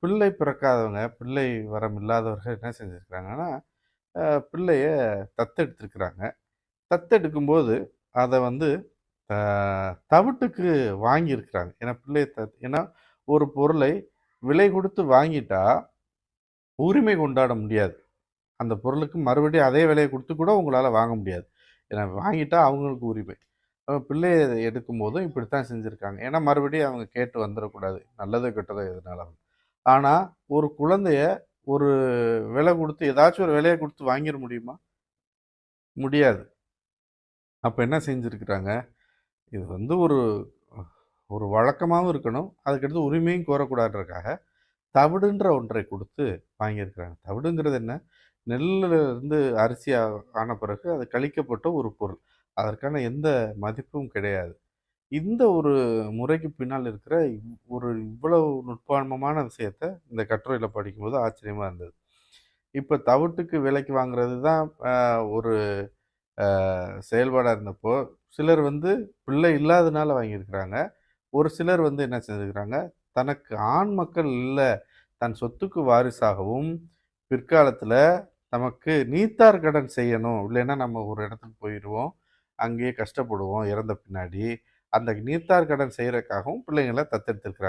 பிள்ளை பிறக்காதவங்க, பிள்ளை வரம் இல்லாதவர்கள் என்ன செஞ்சுருக்கிறாங்கன்னா பிள்ளைய தத்தெடுத்துருக்குறாங்க தத்தெடுக்கும்போது அதை வந்து தவிட்டுக்கு வாங்கியிருக்கிறாங்க. ஏன்னா பிள்ளைய தத் ஏன்னா ஒரு பொருளை விலை கொடுத்து வாங்கிட்டா, உரிமை கொண்டாட முடியாது. அந்த பொருளுக்கு மறுபடியும் அதே விலையை கொடுத்து கூட உங்களால் வாங்க முடியாது. ஏன்னா வாங்கிட்டா அவங்களுக்கு உரிமை. அ பிள்ளைய எடுக்கும்போதும் இப்படித்தான் செஞ்சுருக்காங்க ஏன்னா மறுபடியும் அவங்க கேட்டு வந்துடக்கூடாது நல்லதோ, கெட்டதோ எதுனாலும். ஆனால் ஒரு குழந்தைய ஒரு விலை கொடுத்து ஏதாச்சும் ஒரு விலையை கொடுத்து வாங்கிட முடியுமா? முடியாது. அப்போ என்ன செஞ்சுருக்குறாங்க இது வந்து ஒரு ஒரு வழக்கமாகவும் இருக்கணும். அதுக்கடுத்து உரிமையும் கோரக்கூடாதுன்றக்காக தவிடுன்ற ஒன்றை கொடுத்து வாங்கியிருக்கிறாங்க. தவிடுங்கிறது என்ன? நெல்லிருந்து இருந்து அரிசி ஆன பிறகு அது கழிக்கப்பட்ட ஒரு பொருள். அதற்கான எந்த மதிப்பும் கிடையாது. இந்த ஒரு முறைக்கு பின்னால் இருக்கிற இவ் ஒரு இவ்வளவு நுட்பான்மமான விஷயத்த இந்த கட்டுரையில் படிக்கும்போது ஆச்சரியமாக இருந்தது. இப்போ தவிட்டுக்கு விலைக்கு வாங்குறது தான் ஒரு செயல்பாடாக இருந்தப்போ, சிலர் வந்து பிள்ளை இல்லாதனால வாங்கியிருக்கிறாங்க. ஒரு சிலர் வந்து என்ன செஞ்சிருக்கிறாங்க, தனக்கு ஆண் மக்கள் இல்லை தன் சொத்துக்கு வாரிசாகவும், பிற்காலத்தில் நமக்கு நீத்தார் கடன் செய்யணும். இல்லைன்னா நம்ம ஒரு இடத்துக்கு போயிடுவோம் அங்கேயே கஷ்டப்படுவோம் இறந்த பின்னாடி. அந்த நீத்தார் கடன் செய்கிறக்காகவும் பிள்ளைங்கள தத்தெடுத்திருக்கிறாங்க.